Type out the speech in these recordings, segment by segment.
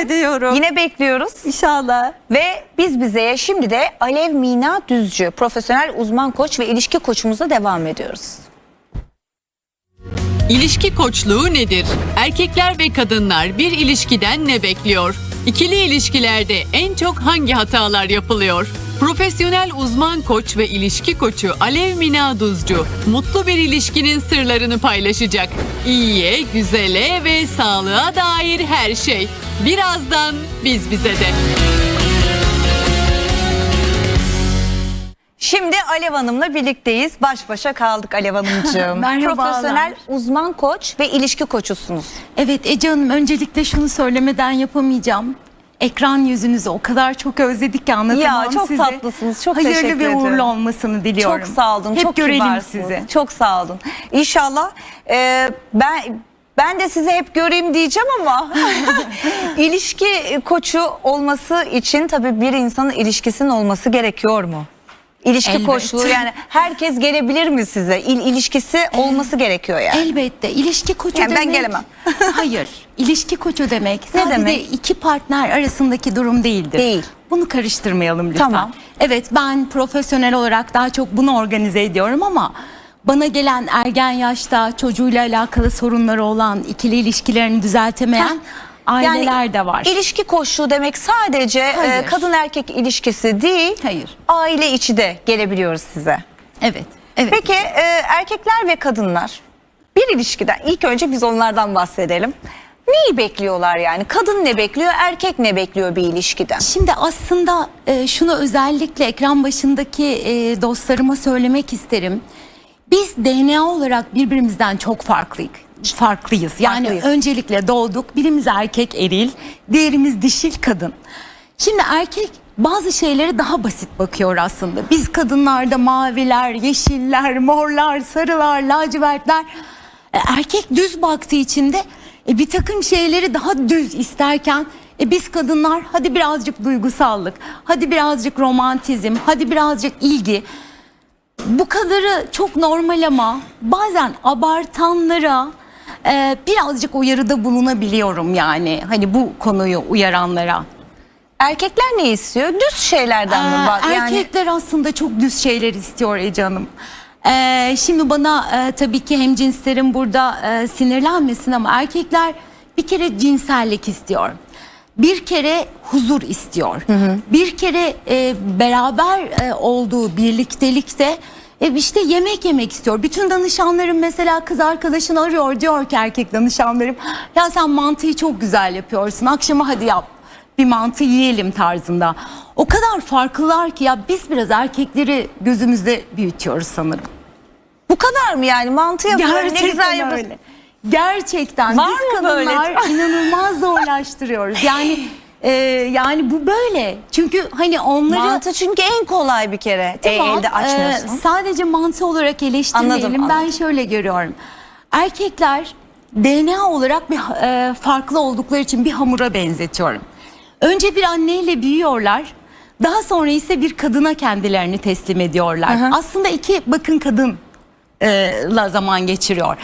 ediyorum. Yine bekliyoruz. İnşallah. Ve biz bizeye şimdi de Alev Mina Düzcü, profesyonel uzman koç ve ilişki koçumuzla devam ediyoruz. İlişki koçluğu nedir? Erkekler ve kadınlar bir ilişkiden ne bekliyor? İkili ilişkilerde en çok hangi hatalar yapılıyor? Profesyonel uzman koç ve ilişki koçu Alev Mina Duzcu mutlu bir ilişkinin sırlarını paylaşacak. İyiye, güzele ve sağlığa dair her şey. Birazdan biz bize de. Şimdi Alev Hanım'la birlikteyiz. Baş başa kaldık Alev Hanımcığım. Merhabalar. Profesyonel uzman koç ve ilişki koçusunuz. Evet Ece Hanım öncelikle şunu söylemeden yapamayacağım. Ekran yüzünüzü o kadar çok özledik ki anlatamam Ya, çok size. tatlısınız, çok Hayırlı teşekkür ve uğurlu olmasını diliyorum. Çok sağ olun. Hep çok görelim kibarsınız. sizi. Çok sağ olun. İnşallah e, ben ben de sizi hep göreyim diyeceğim ama ilişki koçu olması için tabii bir insanın ilişkisinin olması gerekiyor mu? İlişki Elbet. koçluğu yani herkes gelebilir mi size? İl, ilişkisi olması gerekiyor yani. Elbette ilişki koçu Yani ben demek. gelemem. hayır. ilişki koçu demek Ne sadece demek? iki partner arasındaki durum değildir. Değil. Bunu karıştırmayalım lütfen. Tamam. Evet ben profesyonel olarak daha çok bunu organize ediyorum ama bana gelen ergen yaşta çocuğuyla alakalı sorunları olan ikili ilişkilerini düzeltemeyen aileler de var. İlişki koçluğu demek sadece e, kadın erkek ilişkisi değil. Hayır. Aile içi de gelebiliyoruz size. Evet. Evet. Peki e, erkekler ve kadınlar bir ilişkiden ilk önce biz onlardan bahsedelim. Neyi bekliyorlar yani? Kadın ne bekliyor, erkek ne bekliyor bir ilişkiden? Şimdi aslında e, şunu özellikle ekran başındaki e, dostlarıma söylemek isterim. Biz DNA olarak birbirimizden çok farklıyız. Farklıyız. Yani Farklıyız. öncelikle doğduk. Birimiz erkek eril, diğerimiz dişil kadın. Şimdi erkek bazı şeylere daha basit bakıyor aslında. Biz kadınlarda maviler, yeşiller, morlar, sarılar, lacivertler. E, Erkek düz baktığı için de e, bir takım şeyleri daha düz isterken e, biz kadınlar hadi birazcık duygusallık, hadi birazcık romantizm, hadi birazcık ilgi. Bu kadarı çok normal ama bazen abartanlara e, birazcık uyarıda bulunabiliyorum yani. Hani bu konuyu uyaranlara. Erkekler ne istiyor? Düz şeylerden mi? Ee? Yani Erkekler aslında çok düz şeyler istiyor Ece Hanım. Ee, şimdi bana e, tabii ki hem cinslerin burada e, sinirlenmesin ama erkekler bir kere cinsellik istiyor. Bir kere huzur istiyor. Bir kere e, beraber e, olduğu birliktelikte e, işte yemek yemek istiyor. Bütün danışanlarım mesela kız arkadaşını arıyor diyor ki erkek danışanlarım ya sen mantıyı çok güzel yapıyorsun akşama hadi yap bir mantı yiyelim tarzında. O kadar farklılar ki ya biz biraz erkekleri gözümüzde büyütüyoruz sanırım. bu kadar mı yani? Mantı yapıyor, ne güzel yapıyor. Gerçekten Var biz mı böyle? kadınlar inanılmaz zorlaştırıyoruz. Yani e, yani bu böyle. Çünkü hani onları Mantı çünkü en kolay bir kere. E, Tamam, elde açmıyorsun. e, sadece mantı olarak eleştirmeyelim. Anladım, ben anladım. şöyle görüyorum. Erkekler DNA olarak bir e, farklı oldukları için bir hamura benzetiyorum. Önce bir anneyle büyüyorlar. Daha sonra ise bir kadına kendilerini teslim ediyorlar. Aslında iki bakın kadın e, la zaman geçiriyor.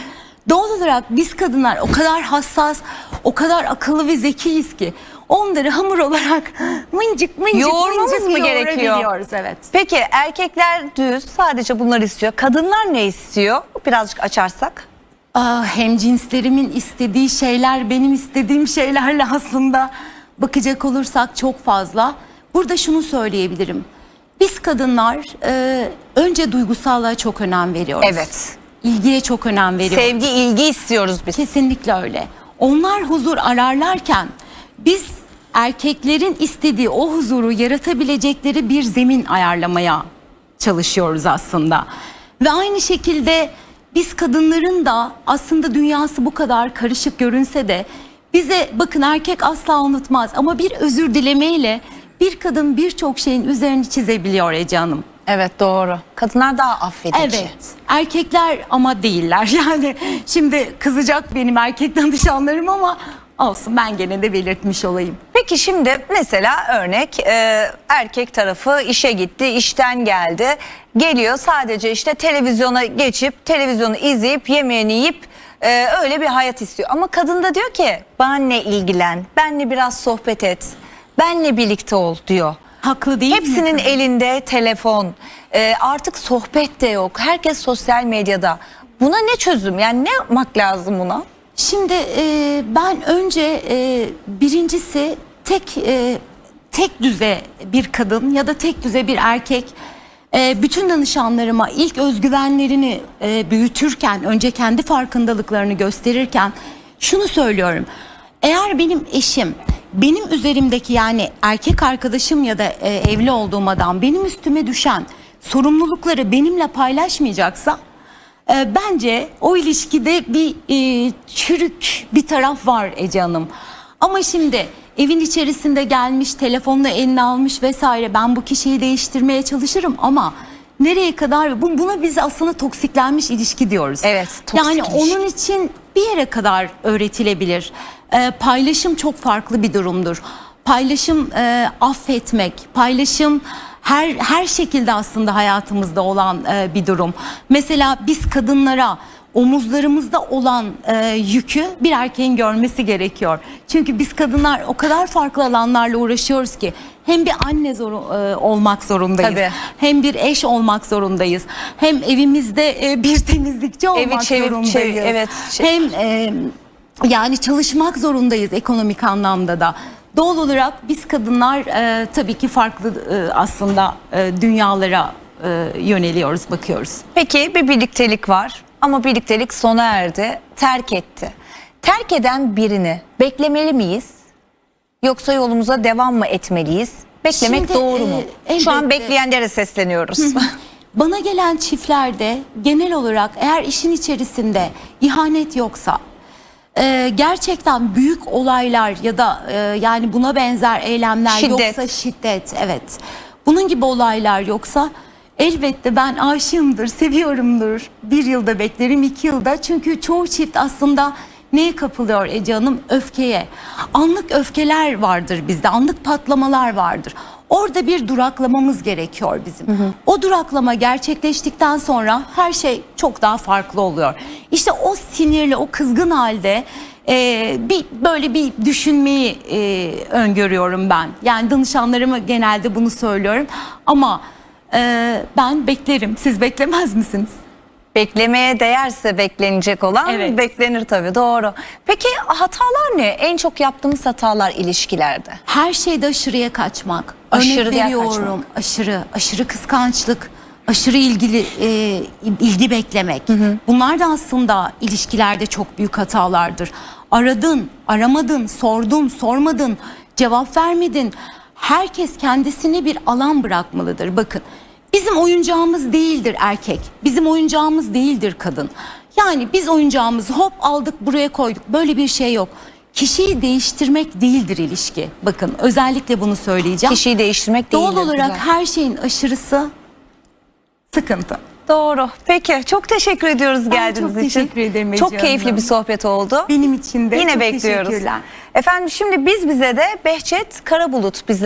Doğal olarak biz kadınlar o kadar hassas, o kadar akıllı ve zekiyiz ki onları hamur olarak mıncık mıncık Yoğurmamız mıncık mı gerekiyor? Evet. Peki erkekler düz sadece bunları istiyor. Kadınlar ne istiyor? Birazcık açarsak. Aa, hem cinslerimin istediği şeyler benim istediğim şeylerle aslında bakacak olursak çok fazla. Burada şunu söyleyebilirim. Biz kadınlar e, önce duygusallığa çok önem veriyoruz. Evet. İlgiye çok önem veriyoruz. Sevgi, ilgi istiyoruz biz. Kesinlikle öyle. Onlar huzur ararlarken biz erkeklerin istediği o huzuru yaratabilecekleri bir zemin ayarlamaya çalışıyoruz aslında. Ve aynı şekilde biz kadınların da aslında dünyası bu kadar karışık görünse de bize bakın erkek asla unutmaz ama bir özür dilemeyle bir kadın birçok şeyin üzerini çizebiliyor Ece Hanım. Evet doğru. Kadınlar daha affedici. Evet. Erkekler ama değiller. Yani şimdi kızacak benim erkek danışanlarım ama olsun ben gene de belirtmiş olayım. Peki şimdi mesela örnek e, erkek tarafı işe gitti, işten geldi. Geliyor sadece işte televizyona geçip televizyonu izleyip yemeğini yiyip Ee, öyle bir hayat istiyor. Ama kadın da diyor ki benle ilgilen, benle biraz sohbet et, benle birlikte ol diyor. Haklı değil mi? Hepsinin elinde telefon. Ee, artık sohbet de yok. Herkes sosyal medyada. Buna ne çözüm? Yani ne yapmak lazım buna? Şimdi e, ben önce e, birincisi tek e, tek düze bir kadın ya da tek düze bir erkek e, bütün danışanlarıma ilk özgüvenlerini e, büyütürken önce kendi farkındalıklarını gösterirken şunu söylüyorum. Eğer benim eşim benim üzerimdeki yani erkek arkadaşım ya da e, evli olduğum adam benim üstüme düşen sorumlulukları benimle paylaşmayacaksa e, bence o ilişkide bir e, çürük bir taraf var Ece Hanım. Ama şimdi evin içerisinde gelmiş telefonla eline almış vesaire ben bu kişiyi değiştirmeye çalışırım ama nereye kadar bu- buna biz aslında toksiklenmiş ilişki diyoruz. Evet, toksik Yani ilişki. onun için bir yere kadar öğretilebilir. E, paylaşım çok farklı bir durumdur. Paylaşım e, affetmek, paylaşım her her şekilde aslında hayatımızda olan e, bir durum. Mesela biz kadınlara omuzlarımızda olan e, yükü bir erkeğin görmesi gerekiyor. Çünkü biz kadınlar o kadar farklı alanlarla uğraşıyoruz ki hem bir anne zor, e, olmak zorundayız. Tabii. Hem bir eş olmak zorundayız. Hem evimizde e, bir temizlikçi olmak çevir- zorundayız. çevir- evet. Hem e, yani çalışmak zorundayız ekonomik anlamda da. Doğal olarak biz kadınlar e, tabii ki farklı e, aslında e, dünyalara e, yöneliyoruz, bakıyoruz. Peki bir birliktelik var ama birliktelik sona erdi, terk etti. Terk eden birini beklemeli miyiz? Yoksa yolumuza devam mı etmeliyiz? Beklemek Şimdi, doğru mu? e, Şu an bekleyenlere sesleniyoruz. Bana gelen çiftlerde genel olarak eğer işin içerisinde ihanet yoksa e, gerçekten büyük olaylar ya da e, yani buna benzer eylemler Şiddet. yoksa şiddet evet. Bunun gibi olaylar yoksa elbette ben aşığımdır seviyorumdur. Bir yılda beklerim iki yılda. Çünkü çoğu çift aslında neye kapılıyor Ece Hanım? Öfkeye. Anlık öfkeler vardır bizde anlık patlamalar vardır Orada bir duraklamamız gerekiyor bizim. O duraklama gerçekleştikten sonra her şey çok daha farklı oluyor. İşte o sinirli, o kızgın halde e, bir böyle bir düşünmeyi e, öngörüyorum ben. Yani danışanlarıma genelde bunu söylüyorum. Ama e, ben beklerim. Siz beklemez misiniz? Beklemeye değerse beklenecek olan Evet. beklenir tabii doğru. Peki hatalar ne? En çok yaptığımız hatalar ilişkilerde. Her şeyde aşırıya kaçmak. Aşırıya Örnek veriyorum. kaçmak. Aşırı, aşırı kıskançlık, aşırı ilgili e, ilgi beklemek. Bunlar da aslında ilişkilerde çok büyük hatalardır. Aradın, aramadın, sordun, sormadın, cevap vermedin. Herkes kendisine bir alan bırakmalıdır. Bakın. Bizim oyuncağımız değildir erkek. Bizim oyuncağımız değildir kadın. Yani biz oyuncağımızı hop aldık buraya koyduk. Böyle bir şey yok. Kişiyi değiştirmek değildir ilişki. Bakın özellikle bunu söyleyeceğim. Kişiyi değiştirmek Doğal değildir, olarak her şeyin aşırısı sıkıntı. Doğru. Peki çok teşekkür ediyoruz geldiğiniz çok için. teşekkür ederim Ece Çok keyifli Hanım. bir sohbet oldu. Benim için de Yine çok bekliyoruz. teşekkürler. Efendim şimdi biz bize de Behçet Karabulut bize